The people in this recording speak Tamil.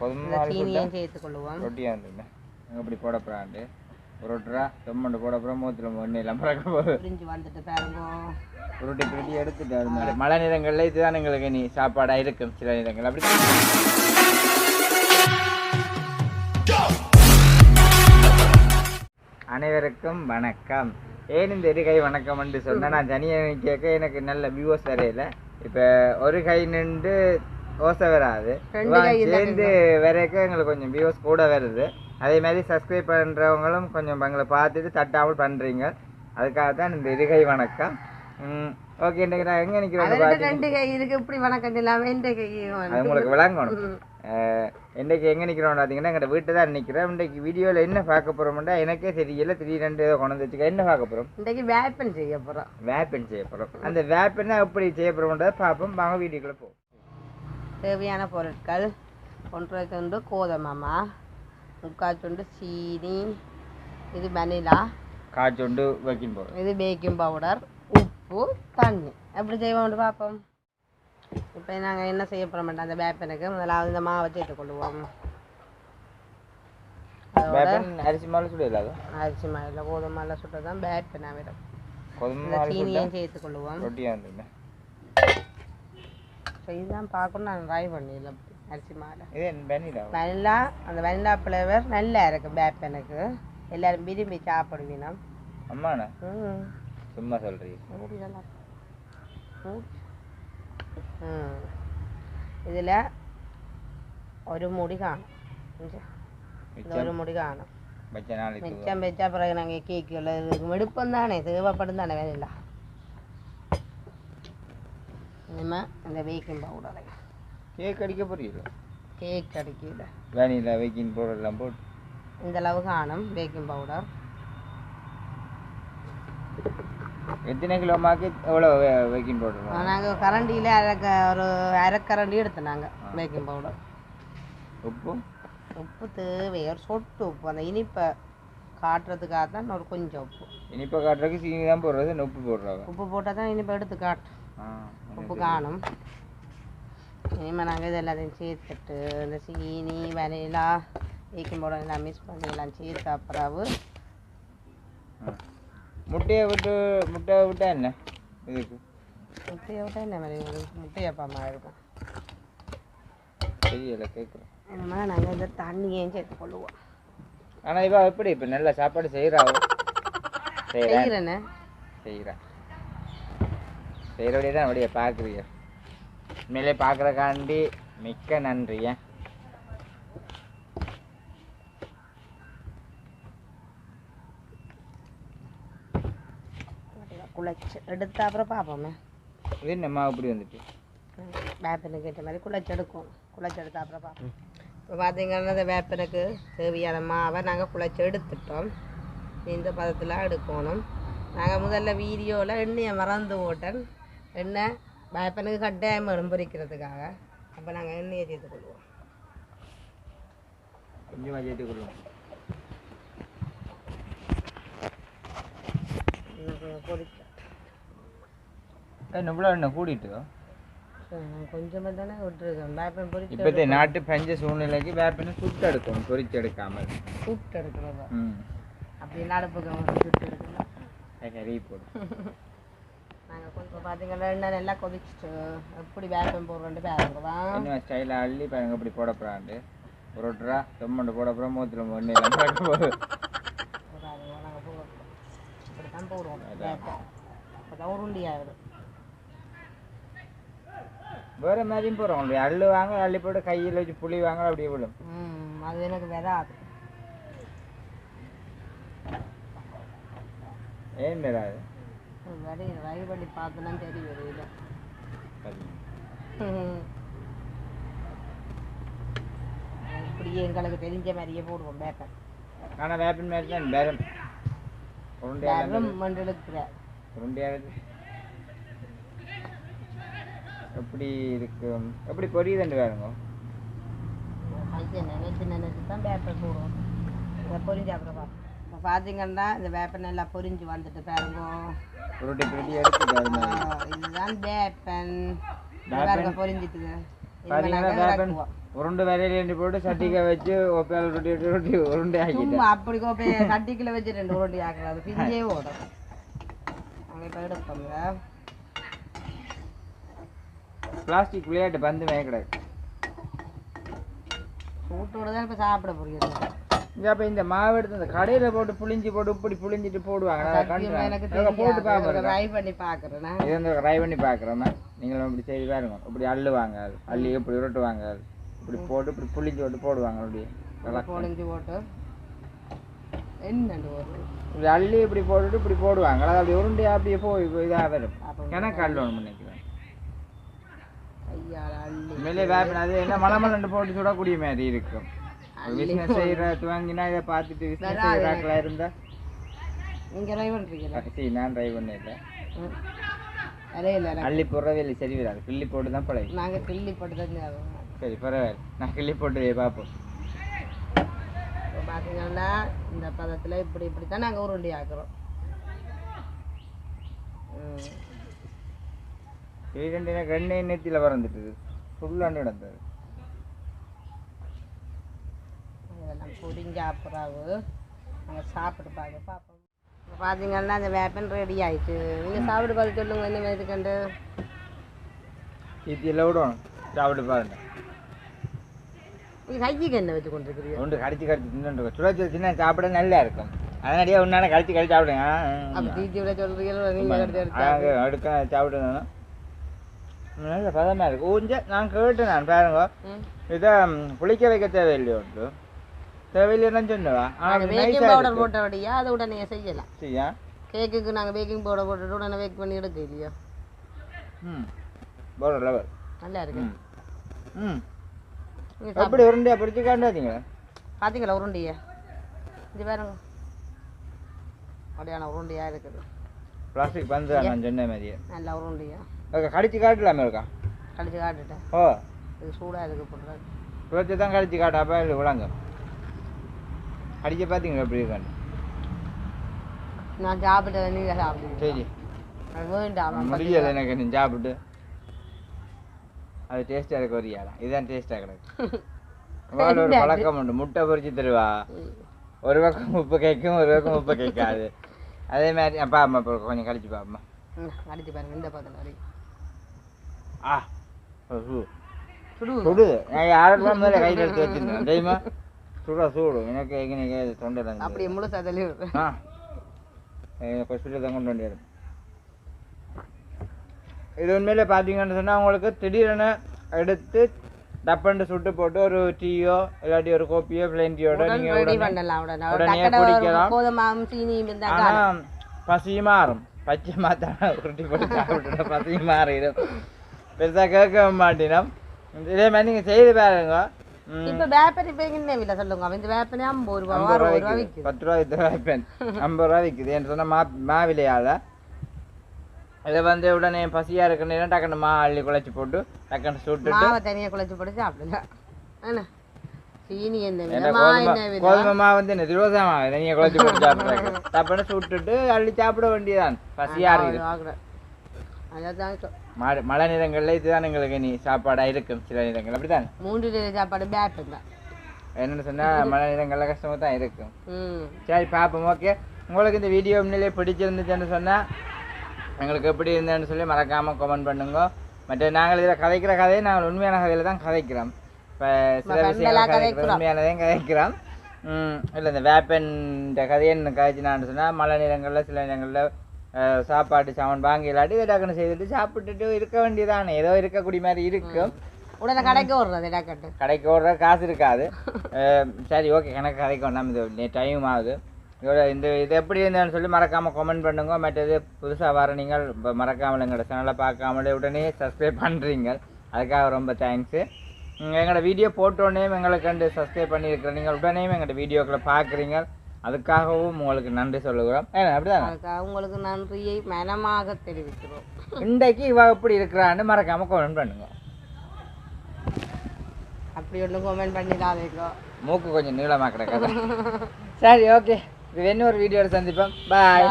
சீனியையும் சேர்த்து கொள்ளுவோம் ரொட்டியாக இருந்துங்க நாங்கள் இப்படி போட போகிறாண்டு ரொட்டுறா தொம்மண்டு போட போகிறோம் மூத்தில் ஒன்று எல்லாம் பறக்க போகுது புரிஞ்சு வந்துட்டு பாருங்க. உருட்டி புருட்டி எடுத்துட்டு அது மாதிரி மழை நேரங்களில் இதுதான் எங்களுக்கு நீ சாப்பாடாக இருக்கும். சில நேரங்கள் அப்படி அனைவருக்கும் வணக்கம். ஏன் இந்த இரு கை வணக்கம் என்று சொன்னால் நான் தனியாக கேட்க எனக்கு நல்ல வியூஸ் வரையில. இப்போ ஒரு கை நின்று ஓசை வராது. சேர்ந்து வரைக்கும் எங்களுக்கு கொஞ்சம் வியூஸ் கூட வருது. அதே மாதிரி சப்ஸ்கிரைப் பண்ணுறவங்களும் கொஞ்சம் எங்களை பார்த்துட்டு தட்டாமல் பண்ணுறீங்க அதுக்காக தான் இந்த இரு கை வணக்கம் ஓகே இன்றைக்கு நான் எங்கே நிற்கிறேன் ரெண்டு கை இருக்கு. இப்படி வணக்கம் இல்லாம இந்த கை உங்களுக்கு விளங்கணும். இன்றைக்கு எங்கே நிற்கிறோம் பார்த்தீங்கன்னா எங்கள் வீட்டு தான் நிற்கிறேன் இன்றைக்கு வீடியோவில் என்ன பார்க்க போகிறோம்னா எனக்கே தெரியல. திடீரெண்டு ஏதோ கொண்டு வச்சுக்க. என்ன பார்க்க போகிறோம் இன்றைக்கு வேப்பன் செய்ய போறோம். வேப்பன் செய்ய போகிறோம் அந்த வேப்பனை எப்படி செய்ய போகிறோம்ன்றதை பார்ப்போம். வாங்க வீடியோக்குள்ளே போவோம் தேவையான பொருட்கள். ஒன்றரை துண்டு கோதமாமா முக்கால் துண்டு சீனி இது வெனிலா காய்ச்சொண்டு வைக்கின் போகிறோம் இது பேக்கிங் பவுடர் உப்பு தண்ணி. எப்படி செய்வோம்னு பார்ப்போம். இப்போ நாங்கள் என்ன செய்ய போகிறோம் அந்த வேப்பனுக்கு முதலாவது இந்த மாவை சேர்த்து வேப்பன் அரிசி மாலை சுட இல்லாத அரிசி மாவில் கோதுமை மாவில் சுட்டு தான் வேப்பனை விடும் சீனியையும் சேர்த்து கொள்ளுவோம் ரொட்டியாக இருந்துங்க ஸோ இதுதான் பார்க்கணும் நான் ட்ரை பண்ணிடல அரிசி மாலை இது வெனிலா அந்த வெனிலா ஃப்ளேவர் நல்லா இருக்கு வேப்பனுக்கு எல்லாரும் விரும்பி சாப்பிடுவீனா அம்மாண்ணா? ம். சும்மா சொல்கிறீங்க நல்லா. ம். இதில் ஒரு முடி காணும். கொஞ்சம். இந்த ஒரு முடி காணும். வச்ச நாளைக்கு மிச்சம் வச்சா பிறகு நாங்கள் கேக்குள்ள வெடுப்பம் தானே தேவைப்படும் தானே வேலையில இனிமே இந்த பேக்கிங் பவுடரை கேக் அடிக்க போறீங்களா? கேக் அடிக்கல. வேனிலா வைக்கின் பவுடர் எல்லாம் போட்டு. இந்த அளவு காணும் பேக்கிங் பவுடர் எத்தனை கிலோ மாக்கு? எவ்வளோ வைக்கின் பவுடர் நாங்கள் கரண்டியில் அரை ஒரு அரை கரண்டி எடுத்தோம் நாங்கள் பேக்கிங் பவுடர் உப்பு? உப்பு தேவை ஒரு சொட்டு உப்பு. அந்த இனிப்பை காட்டுறதுக்காக தான் ஒரு கொஞ்சம் உப்பு. இனிப்பை காட்டுறதுக்கு சீனி தான் போடுறது உப்பு போடுறாங்க உப்பு போட்டால் தான் இனிப்பை எடுத்து காட்டும். ஆ. உப்பு காணும். இனிமேல் நாங்கள் இது எல்லாத்தையும் சேர்த்துட்டு இந்த சீனி வெனிலா பேக்கிங் பவுடர் எல்லாம் மிக்ஸ் பண்ணி எல்லாம் சேர்த்த ஆ. முட்டையை விட்டு முட்டையை விட்டா என்ன? இதுக்கு. முட்டையை விட்டால் என்ன மாதிரி? இருக்கும்? முட்டையப்பமா இருக்கும். தெரியல கேட்குறேன் இனிமேல் நாங்கள் இந்த தண்ணியையும் சேர்த்து கொள்ளுவோம். ஆனால் இவா எப்படி இப்போ நல்ல சாப்பாடு செய்கிறாவோ செய்கிறேன் செய்கிறேன்னு செய்கிறேன் செய்கிறபடியே தான் அப்படியே பார்க்குறீங்க. உண்மையிலே பார்க்குறக்காண்டி மிக்க நன்றி ஏன் குழைச்சி எடுத்த அப்புறம் பார்ப்போமே. இது நம்ம இப்படி வந்துட்டு. வேப்பனுக்கு ஏற்ற மாதிரி குழைச்சி எடுக்கும். குழைச்சி எடுத்த அப்புறம் பார்ப்போம். இப்போ பார்த்தீங்கன்னா இந்த வேப்பனுக்கு தேவையான மாவை நாங்கள் குழைச்சி எடுத்துட்டோம். இந்த பதத்தில் எடுக்கணும். நாங்கள் முதல்ல வீடியோவில் எண்ணெயை மறந்து போட்டேன். எண்ணெய் வேப்பனுக்கு கட்டாயம் வேணும் பொரிக்கிறதுக்காக அப்போ நாங்கள் எண்ணெயை சேர்த்து கொள்வோம். கொஞ்சமாக சேர்த்து ஏன் இவ்வளோ என்ன கூட்டிட்டு கொஞ்சமாக தானே விட்டுருக்கேன் வேப்பன் பொரிச்சு இப்போதைய நாட்டு பஞ்ச சூழ்நிலைக்கு வேப்பினை சுட்டு எடுக்கணும் பொரிச்சு எடுக்காமல். சுட்டு எடுக்கிறதா ம். அப்படி நடுப்புக்கு சுட்டு எடுக்கலாம் கறி போடும் நாங்கள் கொஞ்சம் பார்த்தீங்கன்னா நல்லா கொதிச்சுட்டு எப்படி வேப்பம் போடுறோன்ட்டு பாருங்க வா. இன்னும் ஸ்டைலாக அள்ளி பாருங்க இப்படி போட போகிறாண்டு புரோட்டரா தொம்மண்டு போட போகிறோம் மூத்தில் ஒன்று நாங்கள் போடுறோம். இப்படி தான் போடுவோம் வேப்பம். அப்போ தான் உருண்டி ஆகிடும் வேறு மாதிரியும் போகிறோம் அப்படி அள்ளு வாங்க அள்ளி போட்டு கையில் வச்சு புளி வாங்க அப்படியே விடும் ம் அது எனக்கு வராது ஏன் வராது பண்ணி பார்த்தோன்னா தெரியும் வெளியில் இப்படியே எங்களுக்கு தெரிஞ்ச மாதிரியே போடுவோம் வேப்பம் ஆனால் வேப்பின் மாதிரி தான் பேரம் உருண்டையாக வெறும் மண்டலுக்குற உருண்டையாக எப்படி இருக்கு? எப்படி பொரியுதுண்டு வேறுங்க நினைச்சு நினைச்சு தான் வேப்பம் போடுவோம். பொரிஞ்சு அப்புறம் பார்ப்போம். பார்த்தீங்கன்னா இந்த வேப்பம் நல்லா பொரிஞ்சு வந்துட்டு பாருங்க. இதுதான் வேப்பன். பாருங்க பொரிஞ்சிட்டுது. உருண்டை வரையில போட்டு சட்டிக்க வச்சு ஒப்பையால் ரொட்டி ரொட்டி ரொட்டி உருண்டை ஆக்கிட்டேன் சும்மா அப்படி கோப்பையை சட்டிக்குள்ள வச்சு ரெண்டு உருண்டி ஆக்கலாம் அது பிஞ்சே ஓடும். இப்போ எடுப்போங்க. பிளாஸ்டிக் விளையாட்டு பந்து மேய்க்கிடாது சூட்டோட தான் இப்போ சாப்பிட இங்க அப்ப இந்த மாவு எடுத்து இந்த கடையில போட்டு புளிஞ்சு போட்டு இப்படி புளிஞ்சிட்டு போடுவாங்க. போட்டு பண்ணி பார்க்குறேன் இது வந்து ட்ரை பண்ணி பார்க்குறோம் நீங்களும் இப்படி செய்து பாருங்க. இப்படி அள்ளுவாங்க. அள்ளி இப்படி உருட்டுவாங்க. இப்படி போட்டு இப்படி புளிஞ்சு போட்டு போடுவாங்க. அப்படியே நல்லா பொழிஞ்சு போட்டு. இப்படி அள்ளி இப்படி போட்டுட்டு இப்படி போடுவாங்க. அது அப்படி உருண்டையா அப்படியே போய் இதாக வரும். எனக்கு அள்ளணும் நினைக்கிறேன். உண்மையிலே வேப்பின அது என்ன மலமலண்டு போட்டு சுடக்கூடிய மாதிரி இருக்கும். பிஸ்னஸ் செய்கிற துவங்கினா இதை பார்த்துட்டு பிஸ்னஸ் செய்கிறாக்களா இருந்தா? நீங்கள் ட்ரை பண்ணுறீங்களா சரி நான் ட்ரை பண்ணல அதே இல்லை அள்ளி போடுறதே இல்லை சரி வராது. கிள்ளி போட்டு தான் பழகி. நாங்கள் கிள்ளி போட்டு தான். சரி பரவாயில்ல. நான் கிள்ளி போட்டு பார்ப்போம். இப்போ பார்த்தீங்கன்னா இந்த பதத்தில் இப்படி இப்படி தான் நாங்கள் உருண்டி ஆக்குறோம். ரெண்டு நெத்தியில் பறந்துட்டுது. ஃபுல்லாண்டு நடந்தது. இதெல்லாம் புரிஞ்சு அப்புறாவு நாங்கள் சாப்பிட்டு பார்க்க பார்ப்போம் பார்த்தீங்கன்னா அந்த வேப்பன் ரெடி ஆயிடுச்சு நீங்கள் சாப்பிட்டு பார்த்து சொல்லுங்க என்ன மாதிரி கண்டு தீத்தியில் விடணும் சாப்பிட்டு பாருங்க. கைக்கு என்ன வச்சு கொண்டிருக்கிறீங்க? ஒன்று கடிச்சு கடிச்சு தின்னு சுழச்சி வச்சுன்னா சாப்பிட நல்லா இருக்கும். அதனாடியே உன்னால கடிச்சு கடிச்சு சாப்பிடுங்க. ஆ, ஆ, ஆ. அப்போ தீத்தி விட சொல்கிறீங்களோ நீங்கள் எடுத்து எடுத்து அழகு அடுக்க சாப்பிடுங்க. நல்ல பதமாக இருக்கு. ஊஞ்ச நான் கேட்டேன் நான் பாருங்க. இதை புளிக்க வைக்க தேவையில்லை ஒன்று தேவையில்லைன்னு சொன்னவா? பேக்கிங் பவுடர் போட்டபடியா அதை உடனே செய்யலாம். சரியா? கேக்குக்கு நாங்கள் பேக்கிங் பவுடர் போட்டுட்டு உடனே பேக் பண்ணி எடுக்க இல்லையா? ம். போடுற லெவல் நல்லா இருக்கு. ம். எப்படி உருண்டையா பிடிச்சி காண்டாதீங்க? பார்த்தீங்களா உருண்டையை? இது பாருங்க. அப்படியான உருண்டையா இருக்குது. பிளாஸ்டிக் பந்து நான் சொன்ன மாதிரியே. நல்ல உருண்டையா. கடிச்சு காட்டலாமே இருக்கா கழிச்சு காட்டுட்டேன். ஓ. இது சூடாக இருக்கு போடுறது சுழச்சி தான் கடிச்சு காட்டாப்பா இல்லை விடாங்க கடிச்சு பார்த்தீங்களா எப்படி இருக்கான்னு நான் சாப்பிட்டதை நீங்கள் சாப்பிடுங்க. சரி. வேண்டாம் முடியல எனக்கு நீ சாப்பிட்டு அது டேஸ்ட்டாக இருக்க வரியாடா இதுதான் டேஸ்ட்டாக கிடக்கு. அவள் ஒரு பழக்கம் உண்டு. முட்டை பொரிச்சு தருவா. ஒரு பக்கம் உப்பு கேட்கும் ஒரு பக்கம் உப்பு கேட்காது. அதே மாதிரி அப்பா அம்மா கொஞ்சம் கழிச்சு பாப்பா அடிச்சு பாருங்க இந்த வரைக்கும் ஆ சுடு சுடுது. நான் மேலே கையில் எடுத்து வச்சிருந்தேன். தெரியுமா? சுடா சூடு. எனக்கு எங்கே தொண்டை அப்படியே முழுசா தள்ளி ஆ. ஹாஸ்பிட்டல் தான் கொண்டு வண்டியாது இது உண்மையிலே பார்த்தீங்கன்னு சொன்னால் உங்களுக்கு திடீரென எடுத்து டப்பண்டு சுட்டு போட்டு ஒரு டீயோ இல்லாட்டி ஒரு கோப்பியோ பிளேன் டீயோட நீங்கள் உடனே குடிக்கலாம். கோதமாவும் சீனியும் ஆனால் பசி மாறும். பச்சை மாத்தான உருட்டி போட்டு சாப்பிட்டு பசி மாறிடும். பெருசாக கேட்க மாட்டினோம். இதே மாதிரி நீங்கள் செய்து பாருங்க. இப்ப என்ன விலை சொல்லுங்க இந்த வேப்பனே ஐம்பது ரூபா அறுபது விற்குது பத்து ரூபா வித்து வைப்பேன் ஐம்பது ரூபா விற்குது என்று சொன்னால் மா இதை வந்து உடனே பசியாக இருக்கிற நேரம் டக்குன்னு மா அள்ளி குழச்சி போட்டு டக்குன்னு சுட்டுட்டு மாவை தனியா குழச்சு போட்டு சாப்பிடுங்க என்ன சீனி என்ன மா கோதுமை மாவு வந்து என்ன திருவசா மாவு நீங்கள் குழச்சி போட்டு சாப்பிட்றாங்க டப்புன்னு சுட்டுட்டு அள்ளி சாப்பிட வேண்டியதான் பசியாக இருக்குது அதான் மழை மழை நேரங்களில் இதுதான் எங்களுக்கு நீ சாப்பாடாக இருக்கும் சில நேரங்கள். அப்படிதான் மூன்று நேர சாப்பாடு பேப்பர் தான். என்னென்னு சொன்னால் மழை நேரங்களில் கஷ்டமாக தான் இருக்கும் சரி பார்ப்போம் ஓகே உங்களுக்கு இந்த வீடியோ முன்னிலே பிடிச்சிருந்துச்சுன்னு சொன்னால் எங்களுக்கு எப்படி இருந்ததுன்னு சொல்லி மறக்காமல் கமெண்ட் பண்ணுங்க. மற்ற நாங்கள் இதில் கதைக்கிற கதையை நாங்கள் உண்மையான கதையில் தான் கதைக்கிறோம். இப்போ சில விஷயங்கள் கதைக்கிறோம். உண்மையானதையும் கதைக்கிறோம். இல்லை இந்த வேப்பன்ற கதையை என்ன கதைச்சினான்னு சொன்னால் மழை நேரங்களில் சில நேரங்களில் சாப்பாட்டு சாமான் வாங்கி இல்லாட்டி இதை டக்குன்னு செய்துட்டு சாப்பிட்டுட்டு இருக்க வேண்டியதானே. ஏதோ இருக்கக்கூடிய மாதிரி இருக்கும். உடனே கடைக்கு ஓடுறது டக்கட்டு கடைக்கு ஓடுற காசு இருக்காது. சரி ஓகே கணக்கு கதைக்கு வேண்டாம் இது டைம் ஆகுது. இதோட இந்த இது எப்படி இருந்ததுன்னு சொல்லி மறக்காமல் கமெண்ட் பண்ணுங்க. மற்றது புதுசாக வர நீங்கள் இப்போ மறக்காமல் எங்களோட சேனலை பார்க்காமலே உடனே சப்ஸ்கிரைப் பண்ணுறீங்க அதுக்காக ரொம்ப தேங்க்ஸு எங்களோட வீடியோ போட்டோடனே எங்களுக்கு கண்டு சப்ஸ்கிரைப் பண்ணியிருக்கிற நீங்கள் உடனே எங்களோட வீடியோக்களை பார்க்குறீங்க. அதுக்காகவும் உங்களுக்கு நன்றி சொல்லுகிறோம். அப்படிதான்? அதுக்காக உங்களுக்கு நன்றியை மனமாக தெரிவிக்கிறோம். இன்றைக்கு இவ எப்படி இருக்கிறான்னு மறக்காமல் கமெண்ட் பண்ணுங்க. அப்படி ஒன்றும் கமெண்ட் பண்ணிடாதீங்க. மூக்கு கொஞ்சம் நீளமாக கிடக்காது. சரி ஓகே இது இன்னொரு வீடியோவில் சந்திப்போம். பாய்.